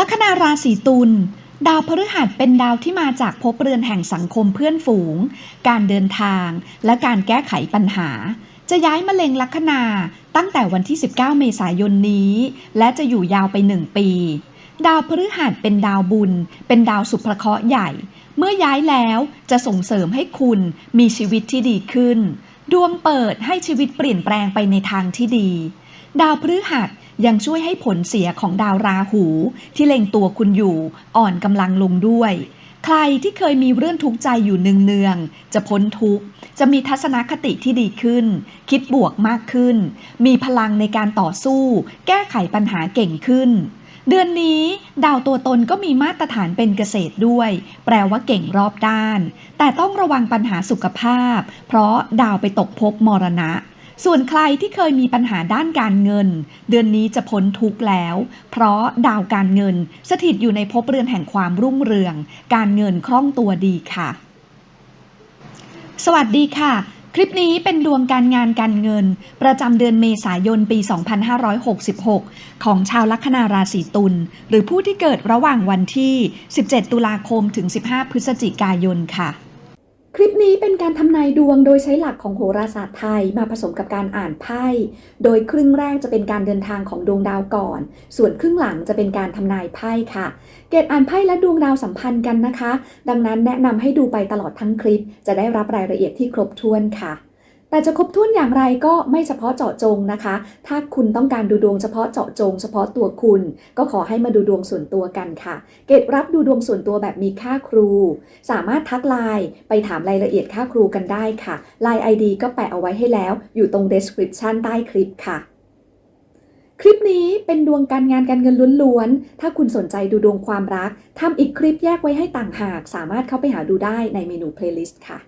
ลัคนาราศีตุลดาวพฤหัสเป็นดาวที่มาจากภพเรือนแห่งสังคมเพื่อนฝูง การเดินทาง และการแก้ไขปัญหา จะย้ายมาเล็งลัคนาตั้งแต่วันที่ 19 เมษายนนี้ และจะอยู่ยาวไป 1 ปี ดาวพฤหัสเป็นดาวบุญ เป็นดาวสุภเคราะห์ใหญ่ เมื่อย้ายแล้วจะส่งเสริมให้คุณมีชีวิตที่ดีขึ้น ดวงเปิดให้ชีวิตเปลี่ยนแปลงไปในทางที่ดี ดาวพฤหัส ยังช่วยให้ผลเสียของดาวราหูที่เล็งตัวคุณอยู่อ่อนกำลังลงด้วย ใครที่เคยมีเรื่องทุกข์ใจอยู่เนืองๆจะพ้นทุกข์ จะมีทัศนคติที่ดีขึ้น คิดบวกมากขึ้น มีพลังในการต่อสู้ แก้ไขปัญหาเก่งขึ้นเดือนนี้ดาวตัวตนก็มีมาตรฐานเป็นเกษตรด้วย แปลว่าเก่งรอบด้าน แต่ต้องระวังปัญหาสุขภาพ เพราะดาวไปตกภพมรณะ ส่วนใครที่เคยมีปัญหาด้านการเงิน เดือนนี้จะพ้นทุกข์แล้ว เพราะดาวการเงินสถิตอยู่ในภพเรือนแห่งความรุ่งเรือง การเงินคล่องตัวดีค่ะ สวัสดีค่ะคลิปนี้เป็นดวงการงานการเงิน ประจำเดือนเมษายนปี 2566 ของชาวลัคนาราศีตุลหรือผู้ที่เกิดระหว่างวันที่ 17 ตุลาคมถึง 15 พฤศจิกายนค่ะ ลิปนี้เป็นการทำนายดวงโดยใช้หลักของโหราศาสตร์ไทยมาผสมกับการอ่านไพ่ โดยครึ่งแรกจะเป็นการเดินทางของดวงดาวก่อน ส่วนครึ่งหลังจะเป็นการทำนายไพ่ค่ะ เกตอ่านไพ่และดวงดาวสัมพันธ์กันนะคะ ดังนั้นแนะนำให้ดูไปตลอดทั้งคลิป จะได้รับรายละเอียดที่ครบถ้วนค่ะ แต่จะครบถ้วนอย่างไรก็ไม่เฉพาะเจาะจงนะคะ ถ้าคุณต้องการดูดวงเฉพาะเจาะจง เฉพาะตัวคุณ ก็ขอให้มาดูดวงส่วนตัวกันค่ะ เกตรับดูดวงส่วนตัวแบบมีค่าครู สามารถทักไลน์ไปถามรายละเอียดค่าครูกันได้ค่ะไลน์ ID ก็แปะเอาไว้ให้แล้ว อยู่ตรง description ใต้คลิปค่ะคลิปนี้เป็นดวงการงานการเงินล้วนๆ ถ้าคุณสนใจดูดวงความรัก ทำอีกคลิปแยกไว้ให้ต่างหาก สามารถเข้าไปหาดูได้ในเมนู playlist ค่ะ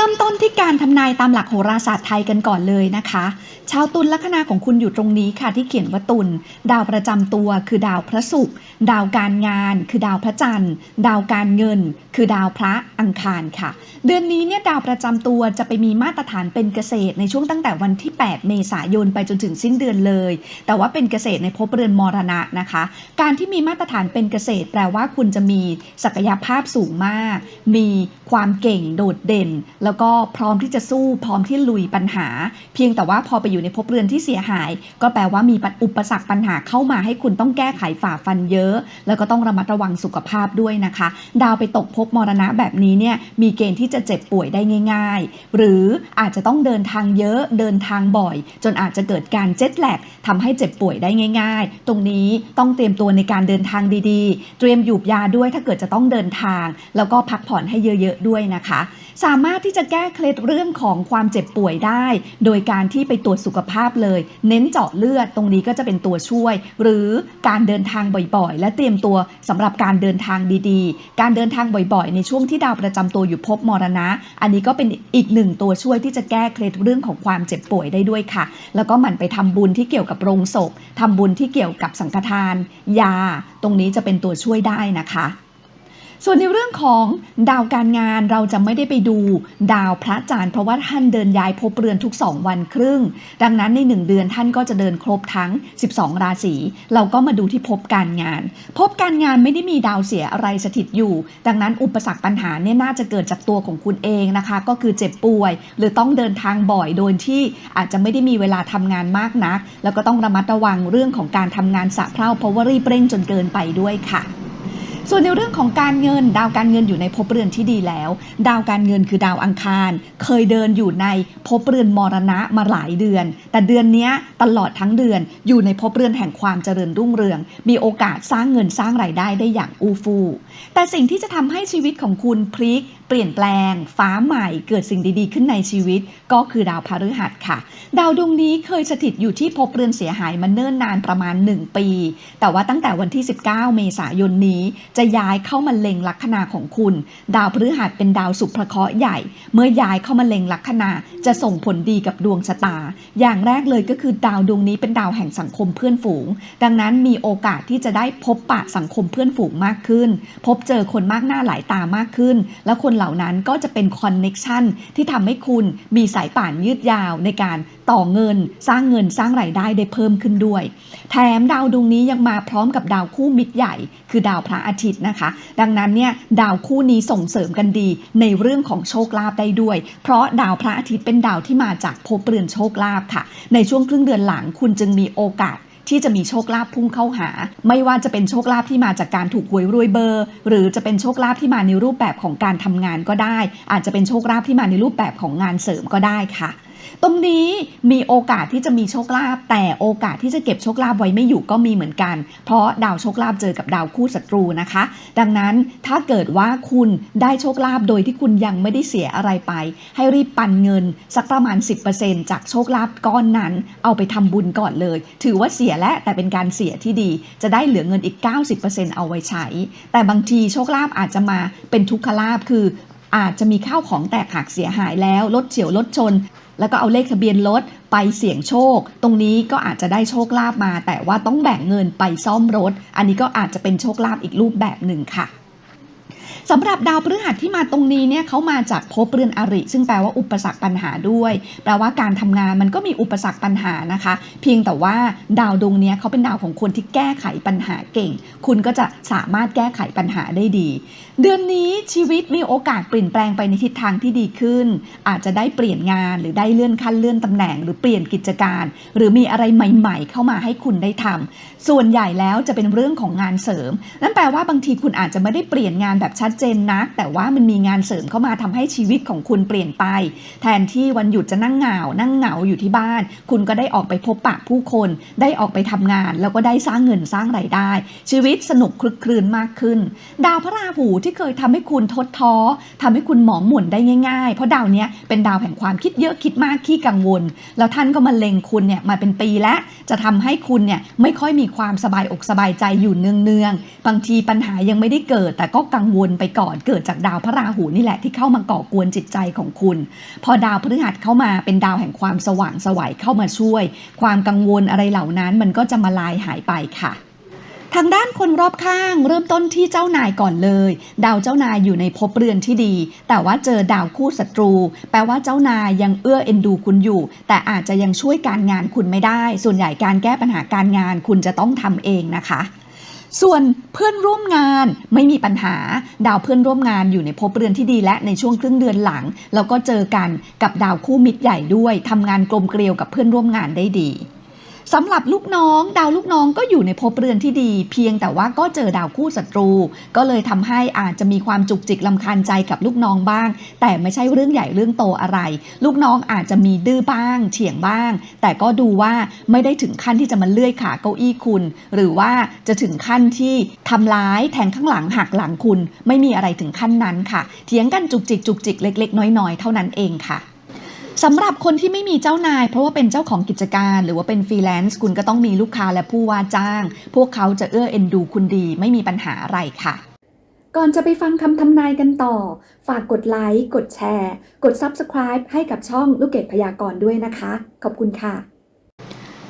ริ่มต้นที่การทำนายตามหลักโหราศาสตร์ไทยกันก่อนเลยนะคะ ชาวตุลลัคนาของคุณอยู่ตรงนี้ค่ะที่เขียนว่าตุลดาวประจำตัวคือดาวพระศุกร์ดาวการงาน คือดาวพระจันทร์ ดาวการเงิน คือดาวพระอังคารค่ะ เดือนนี้เนี่ยดาวประจำตัวจะไปมีมาตรฐานเป็นเกษตรในช่วงตั้งแต่วันที่ 8 เมษายนไปจนถึงสิ้นเดือนเลย แต่ว่าเป็นเกษตรในภพเรือนมรณะนะคะ การที่มีมาตรฐานเป็นเกษตร แปลว่าคุณจะมีศักยภาพสูงมาก มีความเก่งโดดเด่นแล้วแล้วก็พร้อมที่จะสู้พร้อมที่ลุยปัญหา เพียงแต่ว่าพอไปอยู่ในภพเรือนที่เสียหาย ก็แปลว่ามีอุปสรรคปัญหาเข้ามาให้คุณต้องแก้ไขฝ่าฟันเยอะ แล้วก็ต้องระมัดระวังสุขภาพด้วยนะคะ ดาวไปตกภพมรณะแบบนี้เนี่ยมีเกณฑ์ที่จะเจ็บป่วยได้ง่าย ๆ หรืออาจจะต้องเดินทางเยอะเดินทางบ่อย จนอาจจะเกิดการเจ็ตแลกทำให้เจ็บป่วยได้ง่าย ๆ ตรงนี้ต้องเตรียมตัวในการเดินทางดีๆ เตรียมหยูบยาด้วยถ้าเกิดจะต้องเดินทาง แล้วก็พักผ่อนให้เยอะ ๆ ด้วยนะคะ สามารถที่ที่จะแก้เคล็ดเรื่องของความเจ็บป่วยได้ โดยการที่ไปตรวจสุขภาพเลย เน้นเจาะเลือดตรงนี้ก็จะเป็นตัวช่วย หรือการเดินทางบ่อยๆ และเตรียมตัวสำหรับการเดินทางดีๆ การเดินทางบ่อยๆ ในช่วงที่ดาวประจำตัวอยู่ภพมรณะ อันนี้ก็เป็นอีกหนึ่งตัวช่วยที่จะแก้เคล็ดเรื่องของความเจ็บป่วยได้ด้วยค่ะ แล้วก็หมั่นไปทำบุญที่เกี่ยวกับโรงศพทำบุญที่เกี่ยวกับสังฆทาน ยา ตรงนี้จะเป็นตัวช่วยได้นะคะ ส่วนในเรื่องของดาวการงานเราจะไม่ได้ไปดูดาวพระจันทร์เพราะว่าท่านเดินย้ายภพเรือนทุก 2 วันครึ่ง ดังนั้นใน 1 เดือนท่านก็จะเดินครบทั้ง 12 ราศีเราก็มาดูที่ภพการงานภพการงานไม่ได้มีดาวเสียอะไรสถิตอยู่ ดังนั้นอุปสรรคปัญหาเนี่ยน่าจะเกิดจากตัวของคุณเองนะคะ ก็คือเจ็บป่วย หรือต้องเดินทางบ่อยโดยที่อาจจะไม่ได้มีเวลาทำงานมากนัก แล้วก็ต้องระมัดระวังเรื่องของการทำงานสะเพร่าเพราะว่ารีบเร่งจนเกินไปด้วยค่ะ ส่วนในเรื่องของการเงินดาวการเงินอยู่ในภพเรือนที่ดีแล้ว ดาวการเงินคือดาวอังคาร เคยเดินอยู่ในภพเรือนมรณะมาหลายเดือน แต่เดือนนี้ตลอดทั้งเดือนอยู่ในภพเรือนแห่งความเจริญรุ่งเรือง มีโอกาสสร้างเงินสร้างรายได้ได้อย่างอู้ฟู่แต่สิ่งที่จะทำให้ชีวิตของคุณพลิก เปลี่ยนแปลง ฟ้าใหม่เกิดสิ่งดีๆ ขึ้นในชีวิต ก็คือดาวพฤหัสค่ะ ดาวดวงนี้เคยสถิตอยู่ที่ภพเรือนเสียหายมาเนิ่นนานประมาณ 1 ปี แต่ว่าตั้งแต่วันที่ 19 เมษายนนี้จะย้ายเข้ามาเล็งลัคนาของคุณ ดาวพฤหัสเป็นดาวสุภเคราะห์ใหญ่ เมื่อย้ายเข้ามาเล็งลัคนาจะส่งผลดีกับดวงชะตา อย่างแรกเลยก็คือดาวดวงนี้เป็นดาวแห่งสังคมเพื่อนฝูง ดังนั้นมีโอกาสที่จะได้พบปะสังคมเพื่อนฝูงมากขึ้น พบเจอคนมากหน้าหลายตามากขึ้น แล้วคนเหล่านั้นก็จะเป็นคอนเน็ชันที่ทำให้คุณมีสายป่านยืดยาวในการต่อเงิน สร้างเงินสร้างรายได้ได้เพิ่มขึ้นด้วย แถมดาวดวงนี้ยังมาพร้อมกับดาวคู่มิตรใหญ่ คือดาวพระอาทิตย์นะคะ ดังนั้นเนี่ยดาวคู่นี้ส่งเสริมกันดีในเรื่องของโชคลาภได้ด้วย เพราะดาวพระอาทิตย์เป็นดาวที่มาจากภพเรือนโชคลาภค่ะ ในช่วงครึ่งเดือนหลังคุณจึงมีโอกาส ที่จะมีโชคลาภพุ่งเข้าหา ไม่ว่าจะเป็นโชคลาภที่มาจากการถูกหวยรวยเบอร์ หรือจะเป็นโชคลาภที่มาในรูปแบบของการทำงานก็ได้ อาจจะเป็นโชคลาภที่มาในรูปแบบของงานเสริมก็ได้ค่ะ ตรงนี้มีโอกาสที่จะมีโชคลาภแต่โอกาสที่จะเก็บโชคลาภไว้ไม่อยู่ก็มีเหมือนกัน เพราะดาวโชคลาภเจอกับดาวคู่ศัตรูนะคะ ดังนั้นถ้าเกิดว่าคุณได้โชคลาภโดยที่คุณยังไม่ได้เสียอะไรไป ให้รีบปันเงินสักประมาณ 10%จากโชคลาภก้อนนั้น เอาไปทำบุญก่อนเลย ถือว่าเสียแล้วแต่เป็นการเสียที่ดี จะได้เหลือเงินอีก 90%เอาไว้ใช้ แต่บางทีโชคลาภอาจจะมาเป็นทุกขลาภคืออาจจะมีข้าวของแตกหักเสียหายแล้วรถเฉียวรถชน แล้วก็เอาเลขทะเบียนรถไปเสี่ยงโชค ตรงนี้ก็อาจจะได้โชคลาภมา แต่ว่าต้องแบ่งเงินไปซ่อมรถ อันนี้ก็อาจจะเป็นโชคลาภอีกรูปแบบหนึ่งค่ะ สำหรับดาวพฤหัสที่มาตรงนี้เนี่ยเขามาจากภพเรือนอริ ซึ่งแปลว่าอุปสรรคปัญหาด้วย แปลว่าการทำงานมันก็มีอุปสรรคปัญหานะคะ เพียงแต่ว่าดาวดวงนี้เขาเป็นดาวของคนที่แก้ไขปัญหาเก่ง คุณก็จะสามารถแก้ไขปัญหาได้ดี เดือนนี้ชีวิตมีโอกาสเปลี่ยนแปลงไปในทิศทางที่ดีขึ้น อาจจะได้เปลี่ยนงานหรือได้เลื่อนขั้นเลื่อนตำแหน่ง หรือเปลี่ยนกิจการ หรือมีอะไรใหม่ ๆ เข้ามาให้คุณได้ทำส่วนใหญ่แล้วจะเป็นเรื่องของงานเสริม นั่นแปลว่าบางทีคุณอาจจะไม่ได้เปลี่ยนงานแบบชัดเจนนัก แต่ว่ามันมีงานเสริมเข้ามาทำให้ชีวิตของคุณเปลี่ยนไป แทนที่วันหยุดจะนั่งเหงา นั่งเหงาอยู่ที่บ้าน คุณก็ได้ออกไปพบปะผู้คน ได้ออกไปทำงาน แล้วก็ได้สร้างเงินสร้างไรายได้ ชีวิตสนุกคลึกครื้นมากขึ้น ดาวพระราหูที่เคยทำให้คุณทดท้อทำให้คุณหมองหม่นได้ง่าย ๆ เพราะดาวเนี้ยเป็นดาวแห่งความคิดเยอะคิดมากขี้กังวล แล้วท่านก็มาเล็งคุณเนี่ยมาเป็นปีแล้วจะทำให้คุณเนี่ยไม่ค่อยมีความสบายอกสบายใจอยู่เนืองๆบางทีปัญหายังไม่ได้เกิด แต่ก็กังวลไปก่อนเกิดจากดาวพระราหูนี่แหละที่เข้ามาก่อกวนจิตใจของคุณ พอดาวพฤหัสเข้ามาเป็นดาวแห่งความสว่างสวัยเข้ามาช่วย ความกังวลอะไรเหล่านั้นมันก็จะมาลายหายไปค่ะทางด้านคนรอบข้างเริ่มต้นที่เจ้านายก่อนเลย ดาวเจ้านายอยู่ในภพเรือนที่ดี แต่ว่าเจอดาวคู่ศัตรู แปลว่าเจ้านายยังเอื้อเอ็นดูคุณอยู่ แต่อาจจะยังช่วยการงานคุณไม่ได้ ส่วนใหญ่การแก้ปัญหาการงานคุณจะต้องทำเองนะคะ ส่วนเพื่อนร่วมงานไม่มีปัญหาดาวเพื่อนร่วมงานอยู่ในภพเรือนที่ดีและในช่วงครึ่งเดือนหลัง แล้วก็เจอกันกับดาวคู่มิตรใหญ่ด้วยทำงานกลมเกลียวกับเพื่อนร่วมงานได้ดี สำหรับลูกน้องดาวลูกน้องก็อยู่ในภพเรือนที่ดี เพียงแต่ว่าก็เจอดาวคู่ศัตรู ก็เลยทำให้อาจจะมีความจุกจิกลำคาญใจกับลูกน้องบ้าง แต่ไม่ใช่เรื่องใหญ่เรื่องโตอะไร ลูกน้องอาจจะมีดื้อบ้างเฉียงบ้าง แต่ก็ดูว่าไม่ได้ถึงขั้นที่จะมาเลื่อยขาเก้าอี้คุณ หรือว่าจะถึงขั้นที่ทำร้ายแทงข้างหลังหักหลังคุณ ไม่มีอะไรถึงขั้นนั้นค่ะ เถียงกันจุกจิกจุกจิกเล็ก ๆ น้อยๆ เท่านั้นเองค่ะ สำหรับคนที่ไม่มีเจ้านาย เพราะว่าเป็นเจ้าของกิจการ หรือว่าเป็นฟรีแลนซ์คุณก็ต้องมีลูกค้าและผู้ว่าจ้าง พวกเขาจะเอื้อเอ็นดูคุณดีไม่มีปัญหาอะไรค่ะ ก่อนจะไปฟังคำทำนายกันต่อ ฝากกดไลค์กดแชร์ กด Subscribe ให้กับช่องลูกเกดพยากรณ์ด้วยนะคะ ขอบคุณค่ะ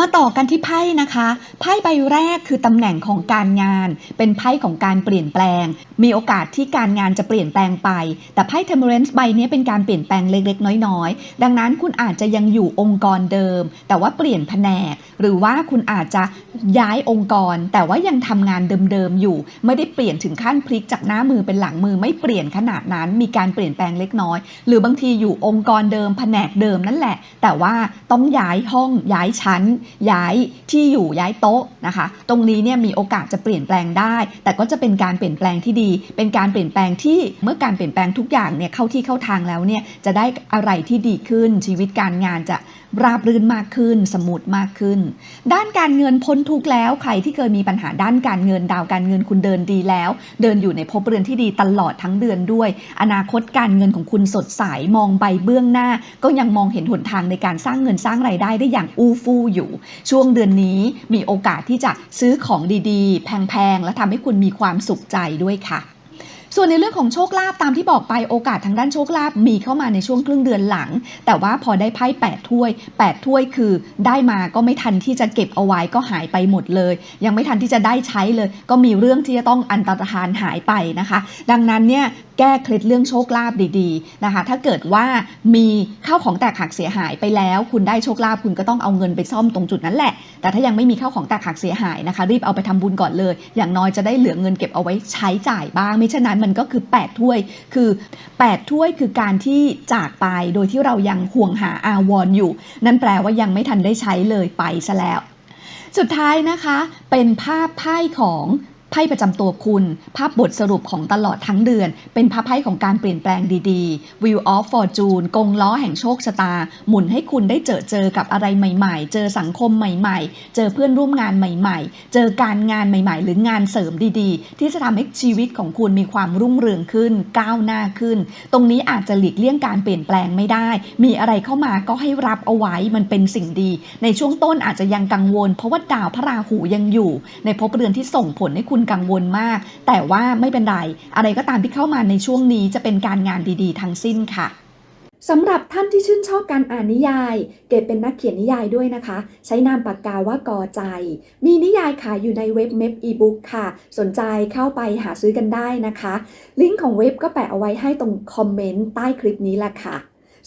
มาต่อกันที่ไพ่นะคะ ไพ่ใบแรกคือตำแหน่งของการงาน เป็นไพ่ของการเปลี่ยนแปลง มีโอกาสที่การงานจะเปลี่ยนแปลงไป แต่ไพ่ Temperance ใบนี้เป็นการเปลี่ยนแปลงเล็กๆ น้อยๆ ดังนั้นคุณอาจจะยังอยู่องค์กรเดิม แต่ว่าเปลี่ยนแผนก หรือว่าคุณอาจจะย้ายองค์กร แต่ว่ายังทำงานเดิมๆอยู่ ไม่ได้เปลี่ยนถึงขั้นพลิกจากหน้ามือเป็นหลังมือไม่เปลี่ยนขนาดนั้น มีการเปลี่ยนแปลงเล็กน้อย หรือบางทีอยู่องค์กรเดิมแผนกเดิมนั่นแหละ แต่ว่าต้องย้ายห้องย้ายชั้นย้ายที่อยู่ย้ายโต๊ะนะคะ ตรงนี้เนี่ยมีโอกาสจะเปลี่ยนแปลงได้ แต่ก็จะเป็นการเปลี่ยนแปลงที่ดี เป็นการเปลี่ยนแปลงที่เมื่อการเปลี่ยนแปลงทุกอย่างเนี่ยเข้าที่เข้าทางแล้วเนี่ยจะได้อะไรที่ดีขึ้นชีวิตการงานจะ ราบรื่นมากขึ้น สมูทมากขึ้น ด้านการเงินพ้นทุกแล้ว ใครที่เคยมีปัญหาด้านการเงินดาวการเงินคุณเดินดีแล้ว เดินอยู่ในภพเรือนที่ดีตลอดทั้งเดือนด้วย อนาคตการเงินของคุณสดใสมองใบเบื้องหน้า ก็ยังมองเห็นหนทางในการสร้างเงินสร้างไรายได้ได้อย่างอู้ฟู่อยู่ ช่วงเดือนนี้มีโอกาสที่จะซื้อของดีๆ แพงๆและทำให้คุณมีความสุขใจด้วยค่ะ ส่วนในเรื่องของโชคลาภตามที่บอกไปโอกาสทางด้านโชคลาภมีเข้ามาในช่วงครึ่งเดือนหลัง แต่ว่าพอได้ไพ่8ถ้วย8ถ้วยคือได้มาก็ไม่ทันที่จะเก็บเอาไว้ก็หายไปหมดเลย ยังไม่ทันที่จะได้ใช้เลย ก็มีเรื่องที่จะต้องอันตรธานหายไปนะคะ ดังนั้นเนี่ยแก้เคล็ดเรื่องโชคลาภดีๆนะคะ ถ้าเกิดว่ามีข้าวของแตกหักเสียหายไปแล้ว คุณได้โชคลาภคุณก็ต้องเอาเงินไปซ่อมตรงจุดนั้นแหละ แต่ถ้ายังไม่มีข้าวของแตกหักเสียหายนะคะ รีบเอาไปทำบุญก่อนเลย อย่างน้อยจะได้เหลือเงินเก็บเอาไว้ใช้จ่ายบ้างไม่เช่นนั้นมันก็คือ 8 ถ้วย คือ 8 ถ้วยคือการที่จากไปโดยที่เรายังห่วงหาอาวรออยู่ นั่นแปลว่ายังไม่ทันได้ใช้เลยไปซะแล้ว สุดท้ายนะคะ เป็นภาพไพ่ของ ไพ่ประจำตัวคุณ ภาพบทสรุปของตลอดทั้งเดือน เป็นภาพไพ่ของการเปลี่ยนแปลงดีๆ Wheel of Fortune กงล้อแห่งโชคชะตา หมุนให้คุณได้เจอเจอกับอะไรใหม่ๆ เจอสังคมใหม่ๆ เจอเพื่อนร่วมงานใหม่ๆ เจอการงานใหม่ๆ หรืองานเสริมดีๆ ที่จะทำให้ชีวิตของคุณมีความรุ่งเรืองขึ้น ก้าวหน้าขึ้น ตรงนี้อาจจะหลีกเลี่ยงการเปลี่ยนแปลงไม่ได้ มีอะไรเข้ามาก็ให้รับเอาไว้มันเป็นสิ่งดี ในช่วงต้นอาจจะยังกังวล เพราะว่าดาวพระราหูยังอยู่ ในภพเรือนที่ส่งผลให้คุณกังวลมาก แต่ว่าไม่เป็นไร อะไรก็ตามที่เข้ามาในช่วงนี้จะเป็นการงานดีๆ ทั้งสิ้นค่ะสำหรับท่านที่ชื่นชอบการอ่านนิยาย เกดเป็นนักเขียนนิยายด้วยนะคะ ใช้นามปากกาว่ากอใจ มีนิยายขายอยู่ในเว็บเม p อีบุ๊กค่ะ สนใจเข้าไปหาซื้อกันได้นะคะ ลิงก์ของเว็บก็แปะเอาไว้ให้ตรงคอมเมนต์ใต้คลิปนี้แหละค่ะ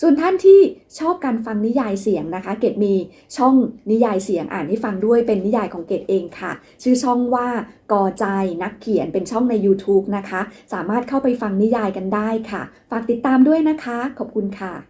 ส่วนท่านที่ชอบการฟังนิยายเสียงนะคะ เกดมีช่องนิยายเสียงอ่านให้ฟังด้วยเป็นนิยายของเกดเองค่ะ ชื่อช่องว่ากอใจนักเขียนเป็นช่องใน YouTube นะคะ สามารถเข้าไปฟังนิยายกันได้ค่ะ ฝากติดตามด้วยนะคะ ขอบคุณค่ะ